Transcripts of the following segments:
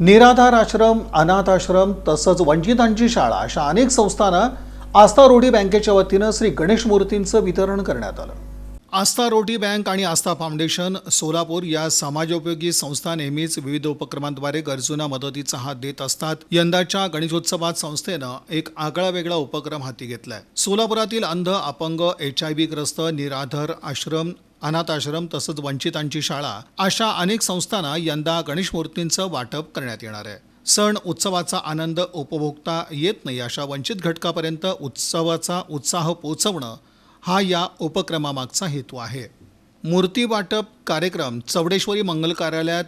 निराधार आश्रम अनाथ आश्रम तसंच वंचितांची शाळा अशा अनेक संस्थांना आस्था रोडी बँकेच्या वतीनं श्री गणेश मूर्तींचं वितरण करण्यात आलं. आस्था रोटी बँक आणि आस्था फाउंडेशन सोलापूर या समाजोपयोगी संस्था नेहमीच विविध उपक्रमांद्वारे गरजूंना मदतीचा हात देत असतात. यंदाच्या गणेशोत्सवात संस्थेनं एक आगळा वेगळा उपक्रम हाती घेतलाय. सोलापुरातील अंध अपंग एच आय व्ही ग्रस्त निराधार आश्रम अनाथ आश्रम तसंच वंचितांची शाळा अशा अनेक संस्थांना यंदा गणेश मूर्तींचं वाटप करण्यात येणार आहे. सण उत्सवाचा आनंद उपभोगता येत नाही अशा वंचित घटकापर्यंत उत्सवाचा उत्साह पोचवणं हा या उपक्रमामागचा हेतू आहे. मूर्ती वाटप कार्यक्रम चौडेश्वरी मंगल कार्यालयात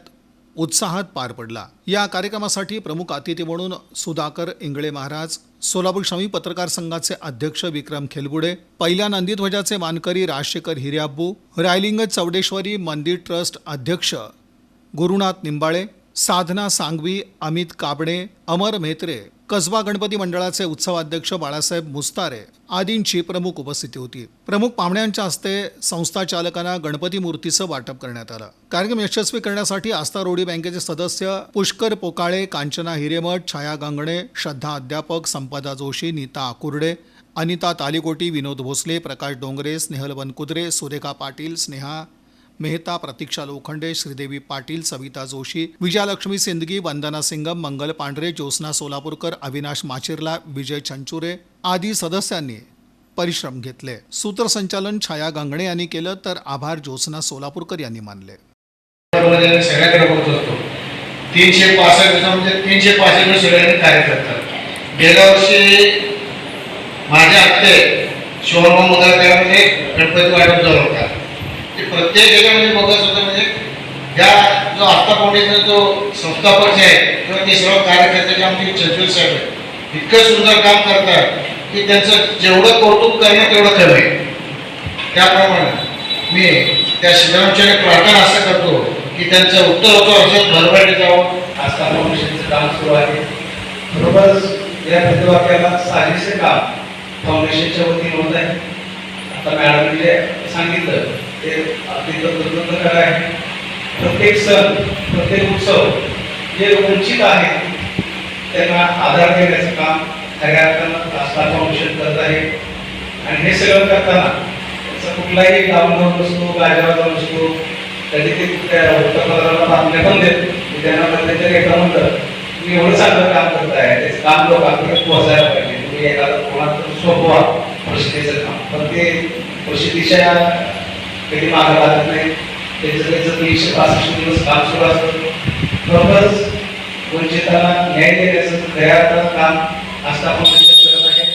उत्साहात पार पडला. या कार्यक्रमासाठी प्रमुख अतिथी म्हणून सुधाकर इंगळे महाराज सोलापूर शमी पत्रकार संघाचे अध्यक्ष विक्रम खेलगुडे पहिल्या नंदीध्वजाचे मानकरी राजशेखर हिर्याब्बू रायलिंग चौडेश्वरी मंदिर ट्रस्ट अध्यक्ष गुरुनाथ निंबाळे साधना सांगवी अमित काबणे अमर म्हेत्रे कसबा गणपती मंडळाचे उत्सवाध्यक्ष बाळासाहेब मुस्तारे आदींची प्रमुख उपस्थिती होती. प्रमुख पाहुण्यांच्या हस्ते संस्था चालकांना गणपती मूर्तीचं वाटप करण्यात आलं. कार्यक्रम यशस्वी करण्यासाठी आस्था रोडी बँकेचे सदस्य पुष्कर पोकाळे कांचना हिरेमठ छाया गांगणे श्रद्धा अध्यापक संपदा जोशी नीता आकुर्डे अनिता तालिकोटी विनोद भोसले प्रकाश डोंगरे स्नेहल वनकुद्रे सुरेखा पाटील स्नेहा मेहता प्रतीक्षा लोखंडे श्रीदेवी पाटील सविता जोशी विजयालक्ष्मी सिंदगी वंदना सिंगम मंगल पांढरे ज्योत्स्ना सोलापूरकर अविनाश माचिरला विजय चंचुरे आदी सदस्यांनी परिश्रम घेतले. सूत्रसंचालन छाया गांगणे यांनी केलं तर आभार ज्योत्स्ना सोलापूरकर यांनी मानले. तीनशे पासष्ट म्हणजे तीनशे पासष्ट सगळ्यांनी कार्य करतात. गेल्या वर्षी माझ्या हप्ते शिवराम मुदारकरांनी गणपती वाटप झाला होता. प्रत्येक ह्याच्यामध्ये बघत होतं म्हणजे या जो आत्ता जो संस्थापक जे आहे किंवा ते सर्व कार्यकर्ते जे आमचे चंचल साहेब आहेत इतकं सुंदर काम करतात की त्यांचं जेवढं कौतुक करणं तेवढं कमी त्याप्रमाणे मी त्या श्रीरामचंद्र प्रार्थना असं करतो की त्यांचं उत्तर होतो असं भरभराटी जावं. आस्था फाउंडेशनचं काम सुरू आहे. बरोबरच या प्रतिवाक्याला साजेसे काम फाउंडेशनच्या वतीने होत आहे. आता मॅडम जे सांगितलं आपली अगदी काय आहे. प्रत्येक सण प्रत्येक उत्सव जे वंचित आहेत त्यांना आधार देण्याचं काम खऱ्या अर्थानं आस्था फाउंडेशन करत आहे. आणि हे सगळं करताना त्याचा कुठलाही लावून नसतो गाजावाजा नसतो त्याने ते त्या वृत्तपत्राला बातम्या पण देत त्यांना म्हणलं तरी एका म्हणलं तुम्ही एवढं चांगलं काम करताय त्याचं काम लोकांपर्यंत पोहोचायला पाहिजे. तुम्ही एखादा कोणाला सोपवा प्रसिद्धीचं काम पण ते प्रसिद्धीच्या कधी मागे लागत नाही. त्याचं त्याचं तीनशे पासष्ट दिवस काम सुरू असतं. बरोबरच वंचितांना न्याय देण्याचं खऱ्या अर्थानं काम आस्था फाउंडेशन